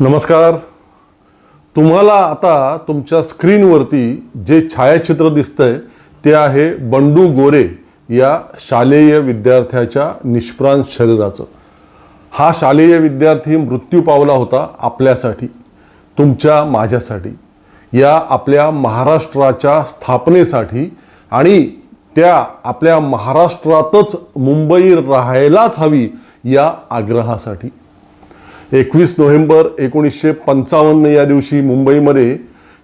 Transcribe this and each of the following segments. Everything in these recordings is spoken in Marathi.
नमस्कार. तुम्हाला आता तुमच्या स्क्रीनवरती जे छायाचित्र दिसतंय ते आहे बंडू गोरे या शालेय विद्यार्थ्याच्या निष्प्रांत शरीराचं. हा शालेय विद्यार्थी मृत्यू पावला होता आपल्यासाठी तुमच्या माझ्यासाठी या आपल्या महाराष्ट्राच्या स्थापनेसाठी आणि त्या आपल्या महाराष्ट्रातच मुंबई राहायलाच हवी या आग्रहासाठी. एकवीस नोव्हेंबर एकोणीसशे पंचावन्न या दिवशी मुंबईमध्ये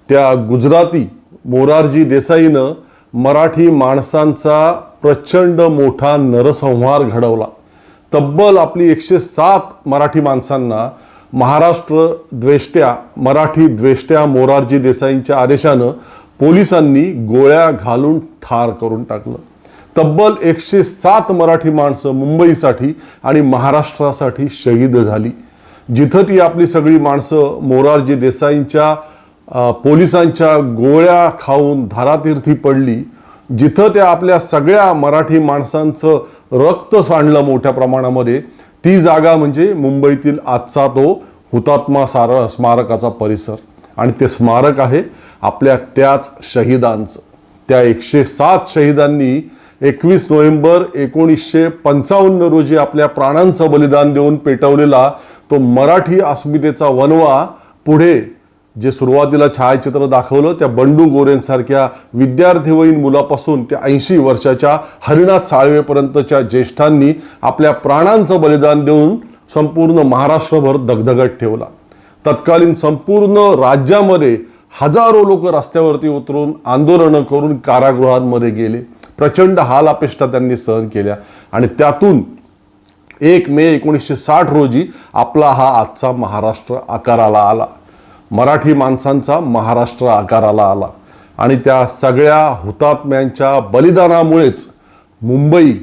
त्या गुजराती मोरारजी देसाईनं मराठी माणसांचा प्रचंड मोठा नरसंहार घडवला. तब्बल आपली एकशे सात मराठी माणसांना महाराष्ट्र द्वेष्ट्या मराठी द्वेष्ट्या मोरारजी देसाईंच्या आदेशानं पोलिसांनी गोळ्या घालून ठार करून टाकलं. तब्बल एकशे सात मराठी माणसं मुंबईसाठी आणि महाराष्ट्रासाठी शहीद झाली. जिथं ती आपली सगळी माणसं मोरारजी देसाईंच्या पोलिसांच्या गोळ्या खाऊन धारातीर्थी पडली जिथं त्या आपल्या सगळ्या मराठी माणसांचं रक्त सांडलं मोठ्या प्रमाणामध्ये ती जागा म्हणजे मुंबईतील आजचा तो हुतात्मा सार स्मारकाचा परिसर. आणि ते स्मारक आहे आपल्या त्याच शहीदांचं. त्या एकशे सात शहीदांनी एकवीस नोव्हेंबर एकोणीसशे पंचावन्न रोजी आपल्या प्राणांचं बलिदान देऊन पेटवलेला तो मराठी अस्मितेचा वनवा पुढे जे सुरुवातीला छायाचित्र दाखवलं त्या बंडू गोरेंसारख्या विद्यार्थीवयीन मुलापासून त्या ऐंशी वर्षाच्या हरिनाथ साळवेपर्यंतच्या ज्येष्ठांनी आपल्या प्राणांचं बलिदान देऊन संपूर्ण महाराष्ट्रभर दगदगत ठेवला. तत्कालीन संपूर्ण राज्यामध्ये हजारो लोक रस्त्यावरती उतरून आंदोलनं करून कारागृहांमध्ये गेले. प्रचंड हाल अपेष्टा त्यांनी सहन केल्या. आणि त्यातून एक मे एकोणीसशे साठ रोजी आपला हा आजचा महाराष्ट्र आकाराला आला. मराठी माणसांचा महाराष्ट्र आकाराला आला. आणि त्या सगळ्या हुतात्म्यांच्या बलिदानामुळेच मुंबई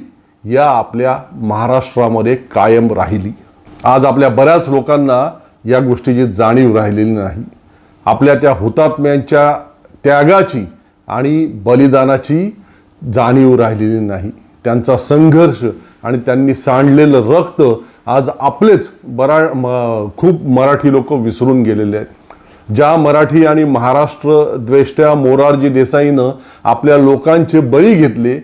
या आपल्या महाराष्ट्रामध्ये कायम राहिली. आज आपल्या बऱ्याच लोकांना या गोष्टीची जाणीव राहिलेली नाही. आपल्या त्या हुतात्म्यांच्या त्यागाची आणि बलिदानाची जाणीव राहिलेली नाही. त्यांचा संघर्ष आणि त्यांनी सांडलेलं रक्त आज आपलेच बरा म- खूप मराठी लोक विसरून गेलेले आहेत. ज्या मराठी आणि महाराष्ट्र द्वेष्ट्या मोरारजी देसाईनं आपल्या लोकांचे बळी घेतले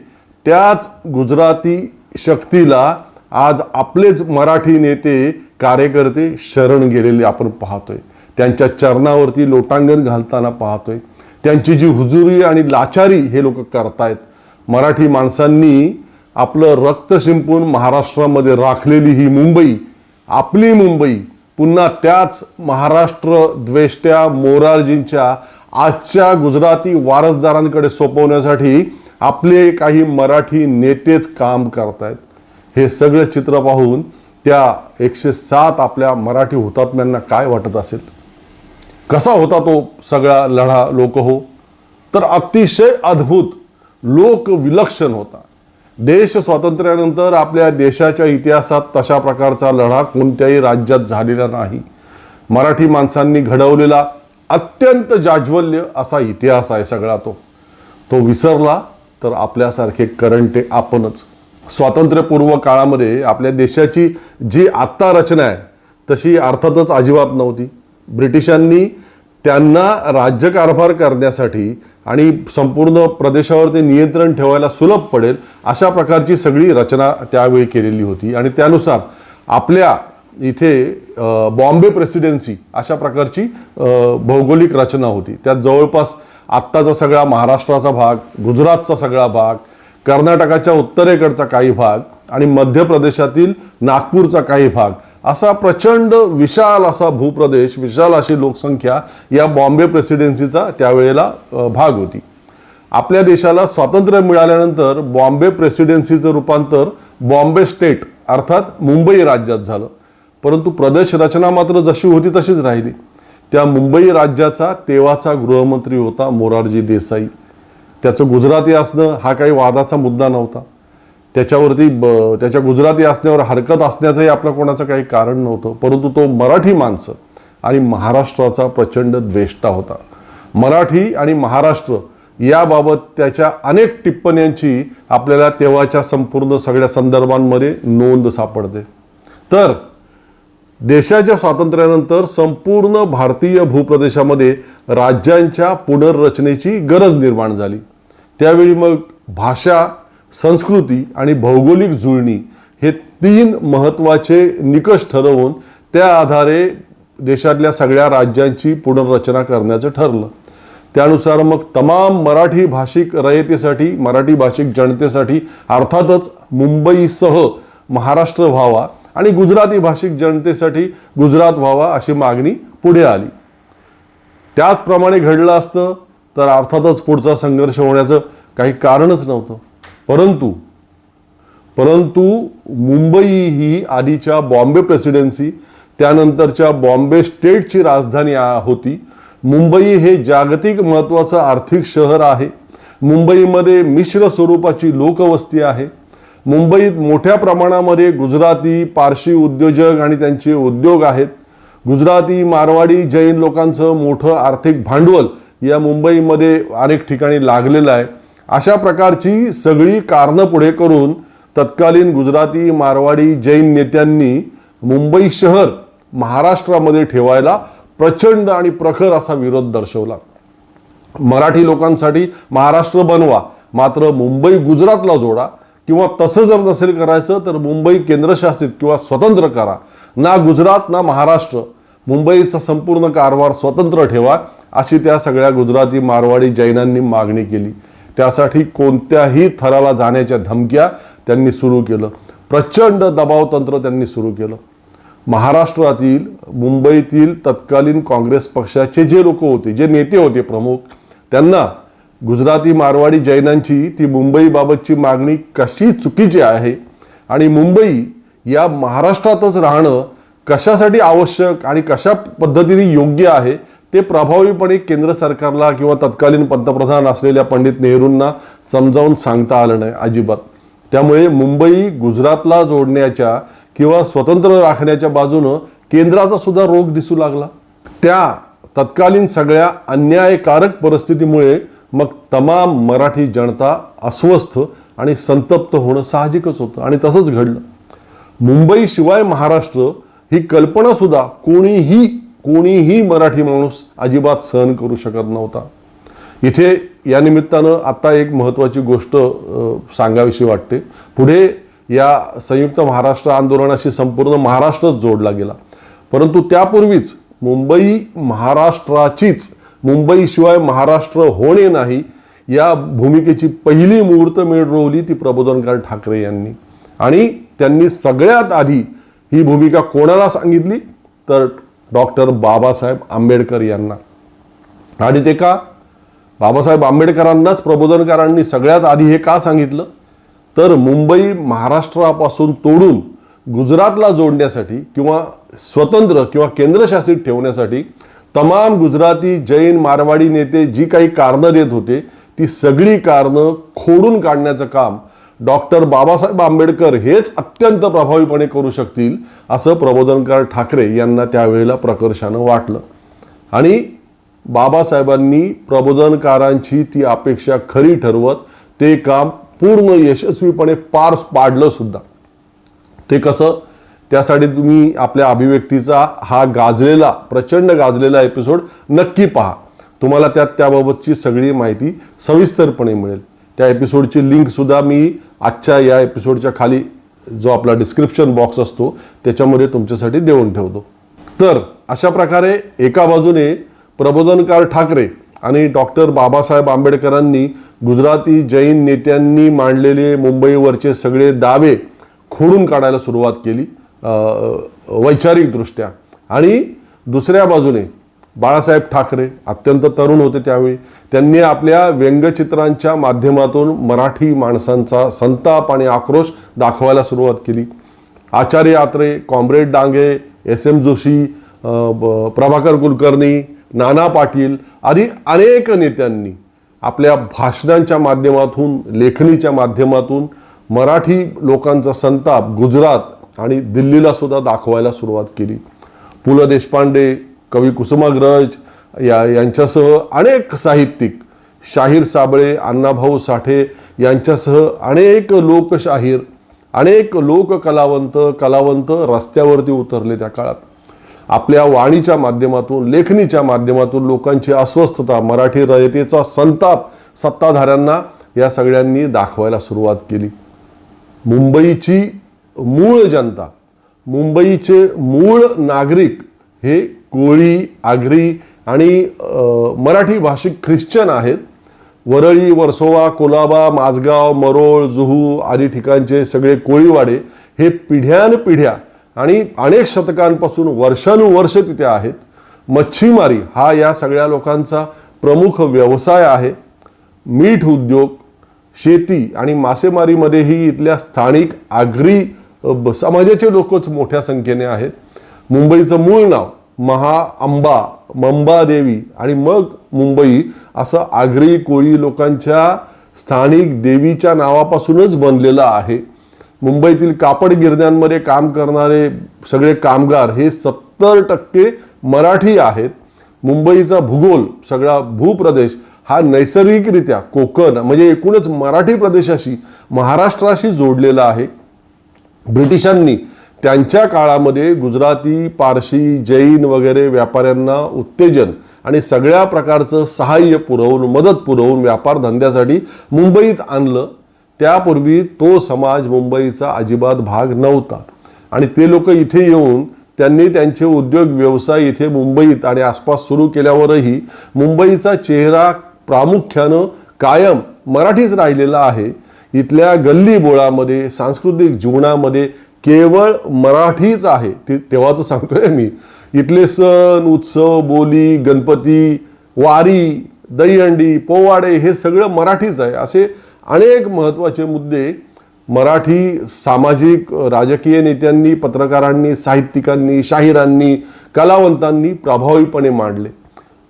त्याच गुजराती शक्तीला आज आपलेच मराठी नेते कार्यकर्ते शरण गेलेले आपण पाहतोय. त्यांच्या चरणावरती लोटांगण घालताना पाहतोय. त्यांची जी हुजुरी आणि लाचारी हे लोक करतायत मराठी माणसांनी आपलं रक्त शिंपून महाराष्ट्रामध्ये राखलेली ही मुंबई आपली मुंबई पुन्हा त्याच महाराष्ट्र द्वेष्ट्या मोरारजींच्या आजच्या गुजराती वारसदारांकडे सोपवण्यासाठी आपले काही मराठी नेतेच काम करतायत. हे सगळं चित्र पाहून त्या एकशे सात आपल्या मराठी हुतात्म्यांना काय वाटत असेल? कसा होता तो सगळा लढा लोक हो तर अतिशय अद्भुत लोक विलक्षण होता. देश स्वातंत्र्यानंतर आपल्या देशाच्या इतिहासात तशा प्रकारचा लढा कोणत्याही राज्यात झालेला नाही. मराठी माणसांनी घडवलेला अत्यंत जाज्वल्य असा इतिहास आहे सगळा तो. तो विसरला तर आपल्यासारखे करंटे आपणच. स्वातंत्र्यपूर्व काळामध्ये आपल्या देशाची जी आत्ता रचना आहे तशी अर्थातच अजिबात नव्हती. ब्रिटिशांनी त्यांना राज्यकारभार करण्यासाठी आणि संपूर्ण प्रदेशावरती नियंत्रण ठेवायला सुलभ पडेल अशा प्रकारची सगळी रचना त्यावेळी केलेली होती. आणि त्यानुसार आपल्या इथे बॉम्बे प्रेसिडेन्सी अशा प्रकारची भौगोलिक रचना होती. त्यात जवळपास आत्ताचा सगळा महाराष्ट्राचा भाग गुजरातचा सगळा भाग कर्नाटकाच्या उत्तरेकडचा काही भाग आणि मध्य प्रदेशातील नागपूरचा काही भाग असा प्रचंड विशाल असा भूप्रदेश विशाल अशी लोकसंख्या या बॉम्बे प्रेसिडेन्सीचा त्यावेळेला भाग होती. आपल्या देशाला स्वातंत्र्य मिळाल्यानंतर बॉम्बे प्रेसिडेन्सीचं रूपांतर बॉम्बे स्टेट अर्थात मुंबई राज्यात झालं. परंतु प्रदेश रचना मात्र जशी होती तशीच राहिली. त्या मुंबई राज्याचा तेव्हाचा गृहमंत्री होता मोरारजी देसाई. त्याचं गुजराती असणं हा काही वादाचा मुद्दा नव्हता. त्याच्यावरती ब त्याच्या गुजराती असण्यावर हरकत असण्याचंही आपलं कोणाचं काही कारण नव्हतं. परंतु तो मराठी माणसं आणि महाराष्ट्राचा प्रचंड द्वेष्टा होता. मराठी आणि महाराष्ट्र याबाबत त्याच्या अनेक टिप्पण्यांची आपल्याला तेव्हाच्या संपूर्ण सगळ्या संदर्भांमध्ये नोंद सापडते. तर देशाच्या स्वातंत्र्यानंतर संपूर्ण भारतीय भूप्रदेशामध्ये राज्यांच्या पुनर्रचनेची गरज निर्माण झाली. त्यावेळी मग भाषा संस्कृती आणि भौगोलिक जुळणी हे तीन महत्त्वाचे निकष ठरवून त्या आधारे देशातल्या सगळ्या राज्यांची पुनर्रचना करण्याचं ठरलं. त्यानुसार मग तमाम मराठी भाषिक रयतेसाठी मराठी भाषिक जनतेसाठी अर्थातच मुंबईसह महाराष्ट्र व्हावा आणि गुजराती भाषिक जनतेसाठी गुजरात व्हावा अशी मागणी पुढे आली. त्याचप्रमाणे घडलं असतं तर अर्थातच पुढचा संघर्ष होण्याचं काही कारणच नव्हतं. परंतु परंतु मुंबई ही आधीच्या बॉम्बे प्रेसिडेन्सी त्यानंतरच्या बॉम्बे स्टेटची राजधानी होती. मुंबई हे जागतिक महत्त्वाचं आर्थिक शहर आहे. मुंबईमध्ये मिश्र स्वरूपाची लोकवस्ती आहे. मुंबईत मोठ्या प्रमाणामध्ये गुजराती पारशी उद्योजक आणि त्यांचे उद्योग आहेत. गुजराती मारवाडी जैन लोकांचं मोठं आर्थिक भांडवल या मुंबईमध्ये अनेक ठिकाणी लागलेलं आहे. अशा प्रकारची सगळी कारणं पुढे करून तत्कालीन गुजराती मारवाडी जैन नेत्यांनी मुंबई शहर महाराष्ट्रामध्ये ठेवायला प्रचंड आणि प्रखर असा विरोध दर्शवला. मराठी लोकांसाठी महाराष्ट्र बनवा मात्र मुंबई गुजरातला जोडा किंवा तसं जर नसेल करायचं तर मुंबई केंद्रशासित किंवा स्वतंत्र करा. ना गुजरात ना महाराष्ट्र. मुंबईचा संपूर्ण कारभार स्वतंत्र ठेवा अशी त्या सगळ्या गुजराती मारवाडी जैनांनी मागणी केली. त्यासाठी कोणत्याही थराला जाण्याच्या धमक्या त्यांनी सुरू केलं. प्रचंड दबाव तंत्र त्यांनी सुरू केलं. महाराष्ट्रातील मुंबईतील तत्कालीन काँग्रेस पक्षाचे जे लोक होते जे नेते होते प्रमुख त्यांना गुजराती मारवाडी जैनांची ती मुंबईबाबतची मागणी कशी चुकीची आहे आणि मुंबई या महाराष्ट्रातच राहणं कशासाठी आवश्यक आणि कशा पद्धतीने योग्य आहे ते प्रभावीपणे केंद्र सरकारला किंवा तत्कालीन पंतप्रधान असलेल्या पंडित नेहरूंना समजावून सांगता आलं नाही अजिबात. त्यामुळे मुंबई गुजरातला जोडण्याच्या किंवा स्वतंत्र राखण्याच्या बाजूनं केंद्राचा सुद्धा रोग दिसू लागला. त्या तत्कालीन सगळ्या अन्यायकारक परिस्थितीमुळे मग तमाम मराठी जनता अस्वस्थ आणि संतप्त होणं साहजिकच होतं आणि तसंच घडलं. मुंबईशिवाय महाराष्ट्र ही कल्पनासुद्धा कोणीही कोणीही मराठी माणूस अजिबात सहन करू शकत नव्हता. इथे या निमित्तानं आत्ता एक महत्त्वाची गोष्ट सांगावीशी वाटते. पुढे या संयुक्त महाराष्ट्र आंदोलनाशी संपूर्ण महाराष्ट्रच जोडला गेला. परंतु त्यापूर्वीच मुंबई महाराष्ट्राचीच मुंबईशिवाय महाराष्ट्र होणे नाही या भूमिकेची पहिली मुहूर्तमेढ रोवली ती प्रबोधनकार ठाकरे यांनी. आणि त्यांनी सगळ्यात आधी ही भूमिका कोणाला सांगितली? तर डॉक्टर बाबासाहेब आंबेडकर यांना. आणि ते का? बाबासाहेब आंबेडकरांनाच प्रबोधनकारांनी सगळ्यात आधी हे का सांगितलं? तर मुंबई महाराष्ट्रापासून तोडून गुजरातला जोडण्यासाठी किंवा स्वतंत्र किंवा केंद्रशासित ठेवण्यासाठी तमाम गुजराती जैन मारवाडी नेते जी काही कारणं देत होते ती सगळी कारणं खोडून काढण्याचं काम डॉक्टर बाबासाहेब आंबेडकर हेच अत्यंत प्रभावीपणे करू शकतील असं प्रबोधनकार ठाकरे यांना त्यावेळेला प्रकर्षानं वाटलं. आणि बाबासाहेबांनी प्रबोधनकारांची ती अपेक्षा खरी ठरवत ते काम पूर्ण यशस्वीपणे पार पाडलं सुद्धा. ते कसं? त्यासाठी तुम्ही आपल्या अभिव्यक्तीचा हा गाजलेला प्रचंड गाजलेला एपिसोड नक्की पहा. तुम्हाला त्यात त्याबाबतची सगळी माहिती सविस्तरपणे मिळेल. त्या एपिसोडची लिंक सुद्धा मी आजच्या या एपिसोडच्या खाली जो आपला डिस्क्रिप्शन बॉक्स असतो त्याच्यामध्ये तुमच्यासाठी देऊन ठेवतो. तर अशा प्रकारे एका बाजूने प्रबोधनकार ठाकरे आणि डॉक्टर बाबासाहेब आंबेडकरांनी गुजराती जैन नेत्यांनी मांडलेले मुंबईवरचे सगळे दावे खोडून काढायला सुरुवात केली वैचारिकदृष्ट्या. आणि दुसऱ्या बाजूने बाळासाहेब ठाकरे अत्यंत तरुण होते त्यावेळी. त्यांनी आपल्या व्यंगचित्रांच्या माध्यमातून मराठी माणसांचा संताप आणि आक्रोश दाखवायला सुरुवात केली. Acharya Atre comrade Dange S M Joshi Prabhakar Kulkarni Nana Patil आदी अनेक नेत्यांनी आपल्या भाषणांच्या माध्यमातून लेखणीच्या माध्यमातून मराठी लोकांचा संताप गुजरात आणि दिल्लीला सुद्धा दाखवायला सुरुवात केली. पु ल देशपांडे कवी कुसुमाग्रज या यांच्यासह अनेक साहित्यिक शाहीर साबळे अण्णाभाऊ साठे यांच्यासह अनेक लोकशाहीर अनेक लोक कलावंत कलावंत रस्त्यावरती उतरले त्या काळात. आपल्या वाणीच्या माध्यमातून लेखणीच्या माध्यमातून लोकांची अस्वस्थता मराठी रयतेचा संताप सत्ताधाऱ्यांना या सगळ्यांनी दाखवायला सुरुवात केली. मुंबईची मूळ जनता मुंबईचे मूळ नागरिक हे कोळी आगरी आणि मराठी भाषिक ख्रिश्चन आहेत. वरळी वर्सोवा कोलाबा माझगाव मरोळ जुहू आदी ठिकाणचे सगळे कोळीवाडे हे पिढ्यानपिढ्या आणि अनेक शतकांपासून वर्षानुवर्ष तिथे आहेत. मच्छीमारी हा या सगळ्या लोकांचा प्रमुख व्यवसाय आहे. मीठ उद्योग शेती आणि मासेमारीमध्येही इथल्या स्थानिक आगरी समाजाचे लोकच मोठ्या संख्येने आहेत. मुंबईचं मूळ नाव महा अंबा मंबादेवी आणि मग मुंबई असं आगरी कोळी लोकांच्या स्थानिक देवीच्या नावापासूनच बनलेलं आहे. मुंबईतील कापड गिरण्यांमध्ये काम करणारे सगळे कामगार हे सत्तर टक्के मराठी आहेत. मुंबईचा भूगोल सगळा भूप्रदेश हा नैसर्गिकरित्या कोकण म्हणजे एकूणच मराठी प्रदेशाशी महाराष्ट्राशी जोडलेला आहे. ब्रिटिशांनी त्यांच्या काळामध्ये गुजराती पारशी जैन वगैरे व्यापाऱ्यांना उत्तेजन आणि सगळ्या प्रकारचं सहाय्य पुरवून मदत पुरवून व्यापार धंद्यासाठी मुंबईत आणलं. त्यापूर्वी तो समाज मुंबईचा अजिबात भाग नव्हता. आणि ते लोक इथे येऊन त्यांनी त्यांचे उद्योग व्यवसाय इथे मुंबईत आणि आसपास सुरू केल्यावरही मुंबईचा चेहरा प्रामुख्यानं कायम मराठीच राहिलेला आहे. इथल्या गल्ली बोळामध्ये सांस्कृतिक जीवनामध्ये केवळ मराठीच आहे. ते तेव्हाच सांगतोय मी. इथले सण उत्सव बोली गणपती वारी दहीहंडी पोवाडे हे सगळं मराठीच आहे. असे अनेक महत्त्वाचे मुद्दे मराठी सामाजिक राजकीय नेत्यांनी पत्रकारांनी साहित्यिकांनी शाहिरांनी कलावंतांनी प्रभावीपणे मांडले.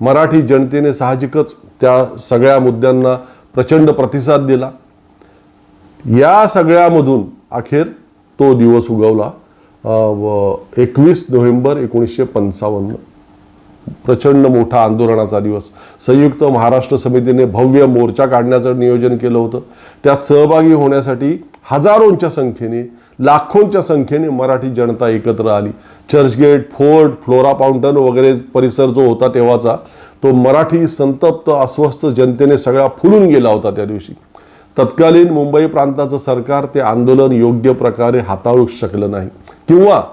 मराठी जनतेने साहजिकच त्या सगळ्या मुद्द्यांना प्रचंड प्रतिसाद दिला. या सगळ्यामधून अखेर तो दिवस उगवला. एकवीस नोव्हेंबर एकोणीसशे पंचावन्न. प्रचंड मोठा आंदोलनाचा दिवस. संयुक्त महाराष्ट्र समितीने भव्य मोर्चा काढण्याचं नियोजन केलं होतं. त्यात सहभागी होण्यासाठी हजारोंच्या संख्येने लाखोंच्या संख्येने मराठी जनता एकत्र आली. चर्चगेट फोर्ट फ्लोरा फाउंटन वगैरे परिसर जो होता तेव्हाचा तो मराठी संतप्त अस्वस्थ जनतेने सगळा फुलून गेला होता त्या दिवशी. तत्कालीन मुंबई प्रांताचं सरकार ते आंदोलन योग्य प्रकारे हाताळूच शकलं नाही. किंवा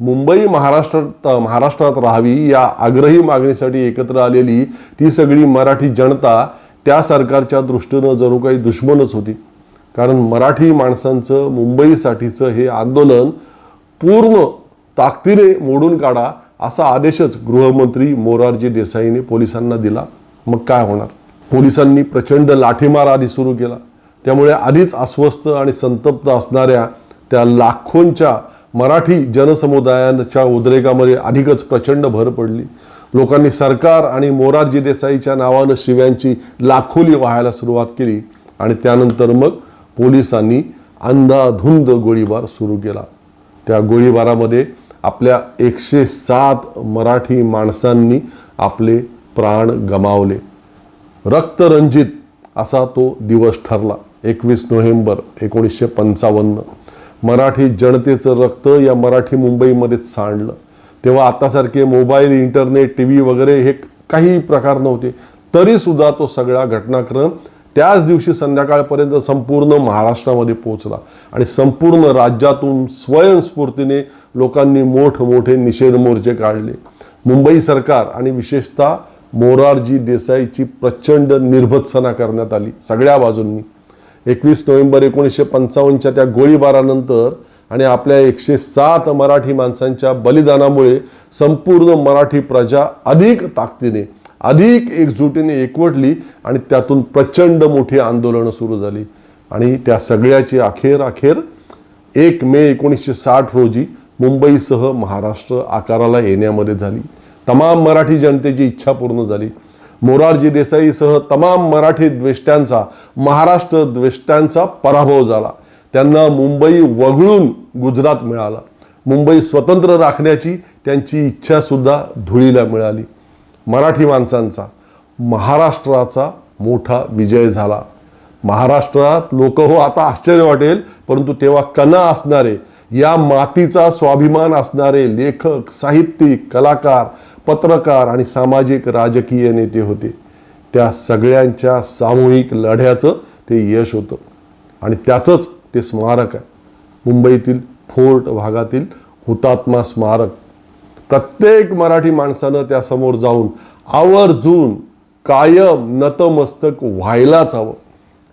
मुंबई महाराष्ट्रात महाराष्ट्रात राहावी या आग्रही मागणीसाठी एकत्र आलेली ती सगळी मराठी जनता त्या सरकारच्या दृष्टीनं जणू काही दुश्मनच होती. कारण मराठी माणसांचं मुंबईसाठीचं हे आंदोलन पूर्ण ताकदीने मोडून काढा असा आदेशच गृहमंत्री मोरारजी देसाईने पोलिसांना दिला. मग काय होणार? पोलिसांनी प्रचंड लाठीमार आधी सुरू केला. त्यामुळे आधीच अस्वस्थ आणि संतप्त असणाऱ्या त्या लाखोंच्या मराठी जनसमुदायांच्या उद्रेकामध्ये अधिकच प्रचंड भर पडली. लोकांनी सरकार आणि मोरारजी देसाईच्या नावानं शिव्यांची लाखोली व्हायला सुरुवात केली आणि त्यानंतर मग पोलिसांनी अंधाधुंद गोळीबार सुरू केला. त्या गोळीबारामध्ये आपल्या एकशे सात मराठी माणसांनी आपले प्राण गमावले. रक्तरंजित असा तो दिवस ठरला. एकवीस नोव्हेंबर एकोणीसशे पंचावन्न. मराठी जनतेचं रक्त या मराठी मुंबईमध्येच सांडलं. तेव्हा आतासारखे मोबाईल इंटरनेट टी व्ही वगैरे हे काही प्रकार नव्हते. तरीसुद्धा तो सगळा घटनाक्रम त्याच दिवशी संध्याकाळपर्यंत संपूर्ण महाराष्ट्रामध्ये पोहोचला. आणि संपूर्ण राज्यातून स्वयंस्फूर्तीने लोकांनी मोठमोठे निषेध मोर्चे काढले. मुंबई सरकार आणि विशेषतः मोरारजी देसाईची प्रचंड निर्भत्सना करण्यात आली सगळ्या बाजूंनी. एकवीस नोव्हेंबर एकोणीसशे पंचावन्नच्या त्या गोळीबारानंतर आणि आपल्या एकशे सात मराठी माणसांच्या बलिदानामुळे संपूर्ण मराठी प्रजा अधिक ताकदीने अधिक एकजुटीने एकवटली आणि त्यातून प्रचंड मोठी आंदोलनं सुरू झाली. आणि त्या सगळ्याची अखेर अखेर एक मे एकोणीसशे साठ रोजी मुंबईसह महाराष्ट्र आकाराला येण्यामध्ये झाली. तमाम मराठी जनतेची इच्छा पूर्ण झाली. मोरारजी देसाईसह तमाम मराठी द्वेष्ट्यांचा महाराष्ट्र द्वेष्ट्यांचा पराभव झाला. त्यांना मुंबई वगळून गुजरात मिळाला. मुंबई स्वतंत्र राखण्याची त्यांची इच्छासुद्धा धुळीला मिळाली. मराठी माणसांचा महाराष्ट्राचा मोठा विजय झाला. महाराष्ट्रात लोक हो आता आश्चर्य वाटेल परंतु तेव्हा कणा असणारे या मातीचा स्वाभिमान असणारे लेखक साहित्यिक कलाकार पत्रकार आणि सामाजिक राजकीय नेते होते. त्या सगळ्यांच्या सामूहिक लढ्याचं ते यश होतं. आणि त्याचंच ते स्मारक आहे. मुंबईतील फोर्ट भागातील हुतात्मा स्मारक. प्रत्येक मराठी माणसानं त्यासमोर जाऊन आवर्जून कायम नतमस्तक व्हायलाच हवं.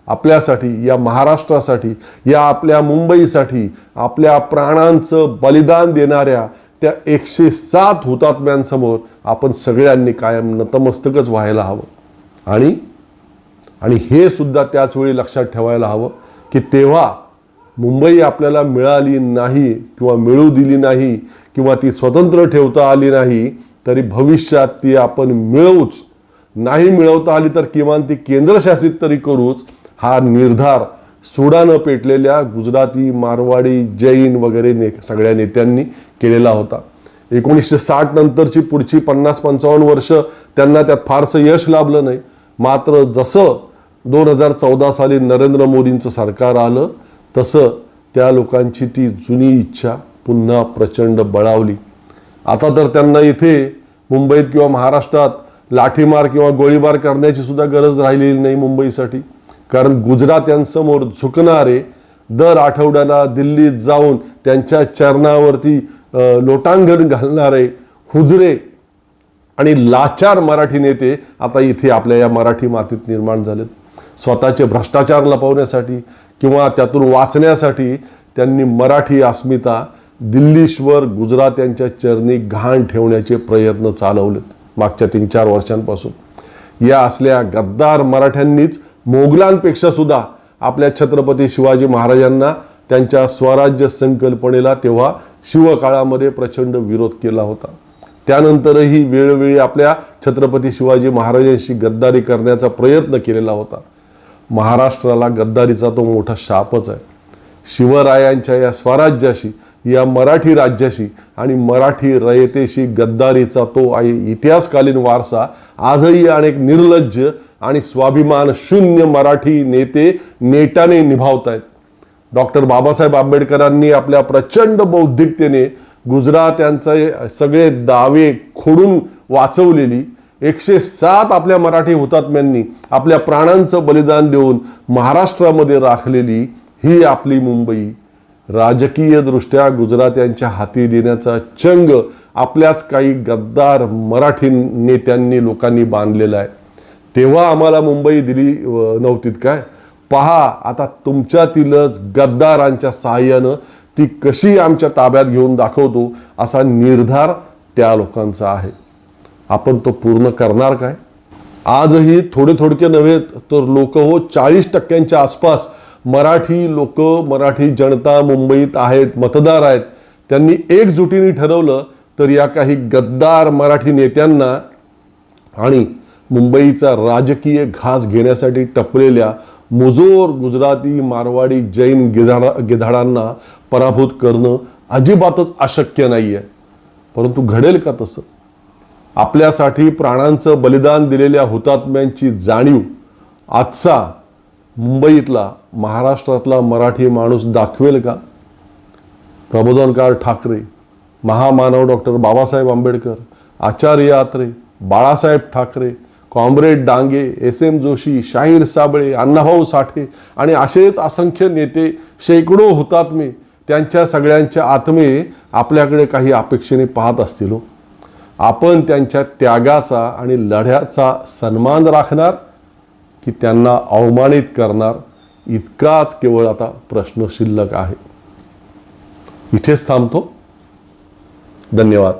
आपल्यासाठी या महाराष्ट्रासाठी या आपल्या मुंबईसाठी आपल्या प्राणांचं बलिदान देणाऱ्या त्या एकशे सात हुतात्म्यांसमोर आपण सगळ्यांनी कायम नतमस्तकच व्हायला हवं. आणि आणि हे सुद्धा त्याचवेळी लक्षात ठेवायला हवं की तेव्हा मुंबई आपल्याला मिळाली नाही किंवा मिळू दिली नाही किंवा ती स्वतंत्र ठेवता आली नाही तरी भविष्यात ती आपण मिळवूच. नाही मिळवता आली तर किमान ती केंद्रशासित तरी करूच. हा निर्धार सुडानं पेटलेल्या गुजराती मारवाडी जैन वगैरे ने सगळ्या नेत्यांनी केलेला होता. एकोणीसशे साठ नंतरची पुढची पन्नास पंचावन्न वर्ष त्यांना त्यात फारसं यश लाभलं नाही. मात्र जसं दोन हजार चौदा साली नरेंद्र मोदींचं सरकार आलं तसं त्या लोकांची ती जुनी इच्छा पुन्हा प्रचंड बळावली. आता तर त्यांना इथे मुंबईत किंवा महाराष्ट्रात लाठीमार किंवा गोळीबार करण्याची सुद्धा गरज राहिलेली नाही मुंबईसाठी. कारण गुजरात्यांसमोर झुकणारे दर आठवड्याला दिल्लीत जाऊन त्यांच्या चरणावरती लोटांगण घालणारे हुजरे आणि लाचार मराठी नेते आता इथे आपल्या या मराठी मातीत निर्माण झालेत. स्वतःचे भ्रष्टाचार लपवण्यासाठी किंवा त्यातून वाचण्यासाठी त्यांनी मराठी अस्मिता दिल्लीश्वर गुजरात यांच्या चरणी घाण ठेवण्याचे प्रयत्न चालवलेत मागच्या तीन चार वर्षांपासून. या असल्या गद्दार मराठ्यांनीच मोगलांपेक्षा सुद्धा आपल्या छत्रपती शिवाजी महाराजांना त्यांच्या स्वराज्य संकल्पनेला तेव्हा शिवकाळामध्ये प्रचंड विरोध केला होता. त्यानंतरही वेळोवेळी आपल्या छत्रपती शिवाजी महाराजांशी गद्दारी करण्याचा प्रयत्न केलेला होता. महाराष्ट्राला गद्दारीचा तो मोठा शापच आहे. शिवरायांच्या या स्वराज्याशी या मराठी राज्याशी आणि मराठी रयतेशी गद्दारीचा तो आई इतिहासकालीन वारसा आजही अनेक निर्लज्ज आणि स्वाभिमान शून्य मराठी नेते नेटाने निभावत आहेत डॉक्टर बाबासाहेब आंबेडकरांनी आपल्या प्रचंड बौद्धिकतेने गुजरात यांचे सगळे दावे खोडून वाचवलेली एकशे सात आपल्या मराठी हुतात्म्यांनी आपल्या प्राणांचं बलिदान देऊन महाराष्ट्रामध्ये राखलेली ही आपली मुंबई. राजकीयदृष्ट्या गुजरात यांच्या हाती देण्याचा चंग आपल्याच काही गद्दार मराठी नेत्यांनी लोकांनी बांधलेला आहे. तेव्हा आम्हाला मुंबई दिली नव्हतीत काय? पहा आता तुमच्यातीलच गद्दारांच्या सहाय्यानं ती कशी आमच्या ताब्यात घेऊन दाखवतो असा निर्धार त्या लोकांचा आहे. आपण तो पूर्ण करणार काय? आजही थोडे थोडके नव्हे तर लोक हो चाळीस टक्क्यांच्या आसपास मराठी लोक मराठी जनता मुंबईत आहेत मतदार आहेत त्यांनी एकजुटीने ठरवलं तर या काही गद्दार मराठी नेत्यांना आणि मुंबईचा राजकीय घास घेण्यासाठी टपलेल्या मुजोर गुजराती मारवाडी जैन गिधाडा गिधाडांना पराभूत करणं अजिबातच अशक्य नाही आहे परंतु घडेल का तसं? आपल्यासाठी प्राणांचं बलिदान दिलेल्या हुतात्म्यांची जाणीव आजचा मुंबईतला महाराष्ट्रातला मराठी माणूस दाखवेल का? प्रबोधनकार ठाकरे महामानव doctor Babasaheb Ambedkar Acharya Atre Balasaheb Thackeray comrade Dange S M Joshi Shahir Sable Annabhau साठे आणि असेच असंख्य नेते शेकडो हुतात्मे त्यांच्या सगळ्यांच्या आत्मे आपल्याकडे काही अपेक्षेने पाहत असतील हो. आपण त्यांच्या त्यागाचा आणि लढ्याचा सन्मान राखणार की त्यांना अवमानित करणार इतकाच केवळ आता प्रश्न शिल्लक आहे. इथेच थांबतो. धन्यवाद.